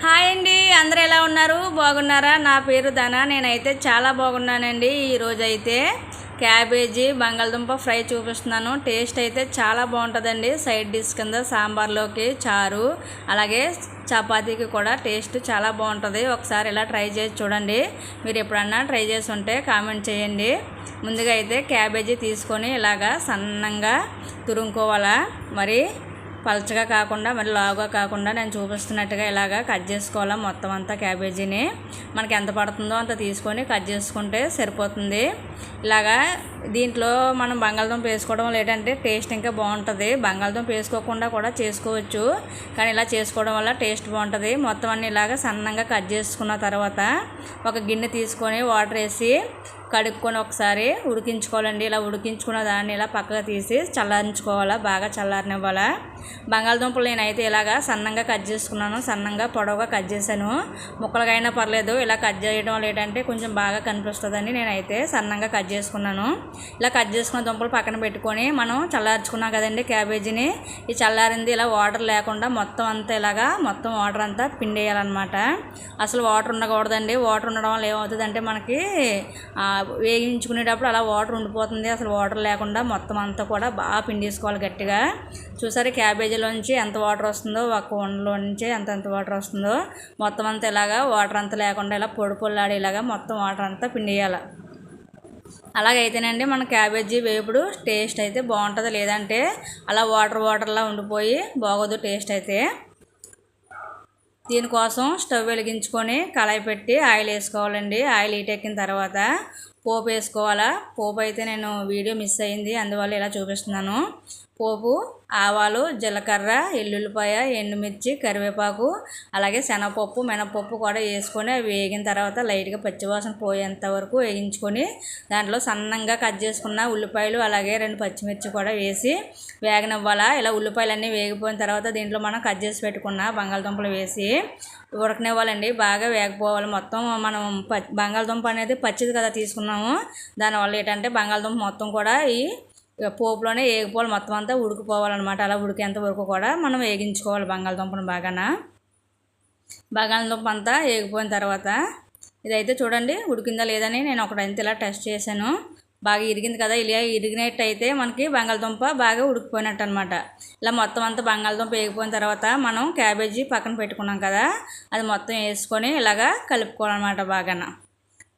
Hi అండి అందరూ ఎలా ఉన్నారు? బాగున్నారా? నా పేరు ధన నేనైతే చాలా బాగున్నానండి. ఈరోజు అయితే క్యాబేజీ బంగాళదుంప ఫ్రై చూపిస్తున్నాను. టేస్ట్ అయితే చాలా బాగుంటుందండి. సైడ్ డిష్ కింద సాంబార్లోకి చారు అలాగే చపాతీకి కూడా టేస్ట్ చాలా బాగుంటుంది. ఒకసారి ఇలా ట్రై చేసి చూడండి. మీరు ఎప్పుడన్నా ట్రై చేసి ఉంటే కామెంట్ చేయండి. ముందుగా అయితే క్యాబేజీ తీసుకొని ఇలాగా సన్నంగా తురుముకోవాలా? మరి పలచగా కాకుండా మరి లావుగా కాకుండా నేను చూపిస్తున్నట్టుగా ఇలాగా కట్ చేసుకోవాలి మొత్తం అంతా క్యాబేజీని. మనకి ఎంత పడుతుందో అంత తీసుకొని కట్ చేసుకుంటే సరిపోతుంది. ఇలాగా దీంట్లో మనం బంగాళదుంప వేసుకోవడం లేదంటే టేస్ట్ ఇంకా బాగుంటుంది. బంగాళదుంప వేసుకోకుండా కూడా చేసుకోవచ్చు. కానీ ఇలా చేసుకోవడం వల్ల టేస్ట్ బాగుంటుంది. మొత్తం అన్ని ఇలాగా సన్నంగా కట్ చేసుకున్న తర్వాత ఒక గిన్నె తీసుకొని వాటర్ వేసి కడుక్కొని ఒకసారి ఉడికించుకోవాలండి. ఇలా ఉడికించుకున్న దాన్ని ఇలా పక్కగా తీసి చల్లారించుకోవాలా బాగా చల్లారనివ్వాలా. బంగాళదుంపలు నేనైతే ఇలాగా సన్నంగా కట్ చేసుకున్నాను. సన్నంగా పొడవుగా కట్ చేశాను. ముక్కలుగా అయినా పర్లేదు. ఇలా కట్ చేయడం ఏంటంటే కొంచెం బాగా కనిపిస్తుందని నేనైతే సన్నంగా కట్ చేసుకున్నాను. ఇలా కట్ చేసుకున్న దుంపలు పక్కన పెట్టుకొని మనం చల్లార్చుకున్నాం కదండి క్యాబేజీని. ఈ చల్లారింది ఇలా వాటర్ లేకుండా మొత్తం అంతా ఇలాగా మొత్తం వాటర్ అంతా పిండేయాలన్నమాట. అసలు వాటర్ ఉండకూడదండి. వాటర్ ఉండడం వల్ల ఏమవుతుందంటే మనకి వేగించుకునేటప్పుడు అలా వాటర్ ఉండిపోతుంది. అసలు వాటర్ లేకుండా మొత్తం అంతా కూడా బాగా పిండేసుకోవాలి గట్టిగా. చూసారు క్యాబేజ్ క్యాబేజీలోంచి ఎంత వాటర్ వస్తుందో ఒక వండలో నుంచి ఎంత ఎంత వాటర్ వస్తుందో మొత్తం అంతా ఇలాగా వాటర్ అంతా లేకుండా ఇలా పొడి పొల్లాడేలాగా మొత్తం వాటర్ అంతా పిండియాలి. అలాగైతేనండి మన క్యాబేజీ వేపుడు టేస్ట్ అయితే బాగుంటుంది. లేదంటే అలా వాటర్ వాటర్లా ఉండిపోయి బాగోదు టేస్ట్ అయితే. దీనికోసం స్టవ్ వెలిగించుకొని కళాయి పెట్టి ఆయిల్ వేసుకోవాలండి. ఆయిల్ ఎక్కిన తర్వాత పోపు వేసుకోవాలా? పోపు అయితే నేను వీడియో మిస్ అయింది అందువల్ల ఇలా చూపిస్తున్నాను. పోపు ఆవాలు జీలకర్ర ఎల్లుల్లిపాయ ఎండుమిర్చి కరివేపాకు అలాగే శనగపప్పు మినపప్పు కూడా వేసుకొని వేగిన తర్వాత లైట్గా పచ్చివాసన పోయేంత వరకు వేయించుకొని దాంట్లో సన్నంగా కట్ చేసుకున్న ఉల్లిపాయలు అలాగే రెండు పచ్చిమిర్చి కూడా వేసి వేగనివ్వాలా? ఇలా ఉల్లిపాయలు అన్నీ వేగిపోయిన తర్వాత దీంట్లో మనం కట్ చేసి పెట్టుకున్న బంగాళదుంపలు వేసి ఉడకనివ్వాలండి. బాగా వేగపోవాలి. మొత్తం మనం బంగాళదుంప అనేది పచ్చిది కదా తీసుకున్నాం తీసుకున్నాము దానివల్ల ఏంటంటే బంగాళదుంప మొత్తం కూడా ఈ పోపులోనే ఏగిపోవాలి. మొత్తం అంతా ఉడికిపోవాలన్నమాట. అలా ఉడికేంత వరకు కూడా మనం వేగించుకోవాలి బంగాళదుంపను బాగాన. బంగాళదుంప అంతా వేగిపోయిన తర్వాత ఇదైతే చూడండి ఉడికిందా లేదని నేను ఒకటైతే ఇలా టెస్ట్ చేశాను. బాగా ఇరిగింది కదా ఇలా ఇరిగినట్టు అయితే మనకి బంగాళదుంప బాగా ఉడికిపోయినట్టు అనమాట ఇలా మొత్తం అంతా బంగాళదుంప వేగిపోయిన తర్వాత మనం క్యాబేజీ పక్కన పెట్టుకున్నాం కదా. అది మొత్తం వేసుకొని ఇలాగా కలుపుకోవాలన్నమాట బాగా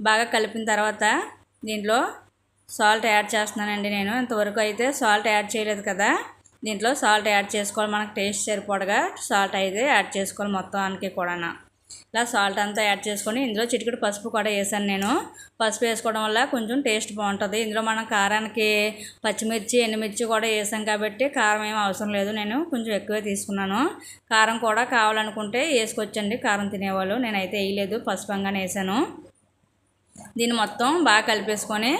బాగా కలిపిన తర్వాత దీంట్లో సాల్ట్ యాడ్ చేస్తున్నానండి నేను. ఇంతవరకు అయితే సాల్ట్ యాడ్ చేయలేదు కదా. దీంట్లో సాల్ట్ యాడ్ చేసుకోవాలి. మనకు టేస్ట్ సరిపడగా సాల్ట్ అయితే యాడ్ చేసుకోవాలి మొత్తానికి కూడా ఇలా సాల్ట్ అంతా యాడ్ చేసుకొని ఇందులో చిటికెడు పసుపు కూడా వేసాను నేను. పసుపు వేసుకోవడం వల్ల కొంచెం టేస్ట్ బాగుంటుంది. ఇందులో మనం కారానికి పచ్చిమిర్చి ఎండుమిర్చి కూడా వేసాం కాబట్టి కారం ఏం అవసరం లేదు. నేను కొంచెం ఎక్కువే తీసుకున్నాను. కారం కూడా కావాలనుకుంటే వేసుకొచ్చండి కారం తినేవాళ్ళు. నేనైతే వేయలేదు. పసుపంగానే వేసాను. దీన్ని మొత్తం బాగా కలిపేసుకొని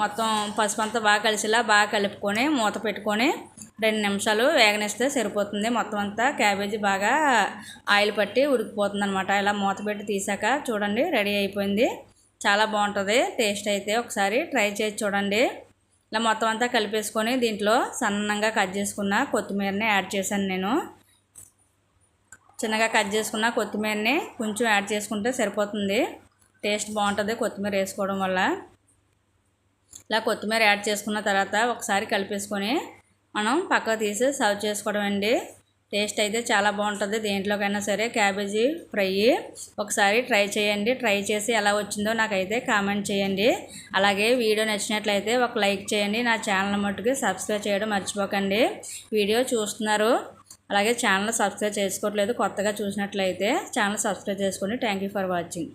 మొత్తం పసుపు అంతా బాగా కలిసేలా బాగా కలుపుకొని మూత పెట్టుకొని రెండు నిమిషాలు వేగనిస్తే సరిపోతుంది. మొత్తం అంతా క్యాబేజీ బాగా ఆయిల్ పట్టి ఉడికిపోతుంది అనమాట ఇలా మూత పెట్టి తీసాక చూడండి రెడీ అయిపోయింది. చాలా బాగుంటుంది. టేస్ట్ అయితే ఒకసారి ట్రై చేసి చూడండి. ఇలా మొత్తం అంతా కలిపేసుకొని దీంట్లో సన్నంగా కట్ చేసుకున్న కొత్తిమీరని యాడ్ చేశాను నేను. చిన్నగా కట్ చేసుకున్న కొత్తిమీరని కొంచెం యాడ్ చేసుకుంటే సరిపోతుంది. టేస్ట్ బాగుంటుంది కొత్తిమీర వేసుకోవడం వల్ల. ఇలా కొత్తిమీర యాడ్ చేసుకున్న తర్వాత ఒకసారి కలిపేసుకొని మనం పక్కకు తీసి సర్వ్ చేసుకోవడం అండి. టేస్ట్ అయితే చాలా బాగుంటుంది. దేంట్లోకైనా సరే క్యాబేజీ ఫ్రై ఒకసారి ట్రై చేయండి. ట్రై చేసి ఎలా వచ్చిందో నాకైతే కామెంట్ చేయండి. అలాగే వీడియో నచ్చినట్లయితే ఒక లైక్ చేయండి. నా ఛానల్ మట్టుకు సబ్స్క్రైబ్ చేయడం మర్చిపోకండి. వీడియో చూస్తున్నారు. అలాగే ఛానల్ సబ్స్క్రైబ్ చేసుకోవట్లేదు. కొత్తగా చూసినట్లయితే ఛానల్ సబ్స్క్రైబ్ చేసుకోండి. Thank for watching.